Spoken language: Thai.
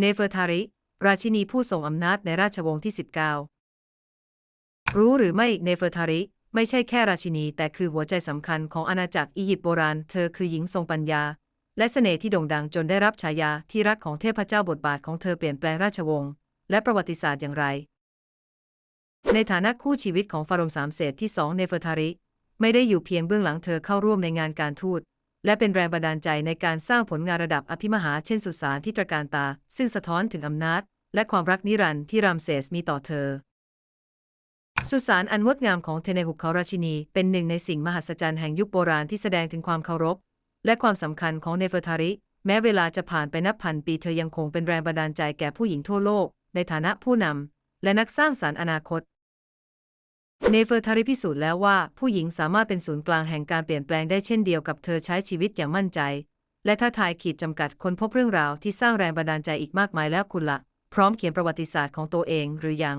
เนเฟอร์ทาริ ราชินีผู้ทรงอำนาจในราชวงศ์ที่ 19 รู้หรือไม่เนเฟอร์ทาริ ไม่ใช่แค่ราชินี แต่คือหัวใจสำคัญของอาณาจักรอียิปต์โบราณ เธอคือหญิงทรงปัญญา และเสน่ห์ที่โด่งดังจนได้รับฉายาที่รักของเทพเจ้าบทบาทของเธอเปลี่ยนแปลงราชวงศ์และประวัติศาสตร์อย่างไร ในฐานะคู่ชีวิตของฟาโรห์สามเศษที่สองเนเฟอร์ทาริ ไม่ได้อยู่เพียงเบื้องหลังเธอเข้าร่วมในงานการทูต และเป็นแรงบันดาลใจในการสร้างผลงานระดับอภิมหาเช่นสุสานที่ตระการตา ซึ่งสะท้อนถึงอำนาจ และความรักนิรันดร์ที่รามเซสมีต่อเธอ สุสานอันงดงามของเทเนหุบเขาราชินี เป็นหนึ่งในสิ่งมหัศจรรย์แห่งยุคโบราณที่แสดงถึงความเคารพ และความสำคัญของเนเฟอร์ทาริ แม้เวลาจะผ่านไปนับพันปีเธอยังคงเป็นแรงบันดาลใจแก่ผู้หญิงทั่วโลก ในฐานะผู้นำและนักสร้างสารรค์อนาคต เนเฟอร์ทาริพิสูจน์แล้วว่าผู้หญิงสามารถเป็นศูนย์กลางแห่งการเปลี่ยนแปลงได้เช่นเดียวกับเธอใช้ชีวิตอย่างมั่นใจ และท้าทายขีดจำกัดคนพบเรื่องราวที่สร้างแรงบันดาลใจอีกมากมายแล้วคุณละ่ะ พร้อมเขียนประวัติศาสตร์ของตัวเองหรือยัง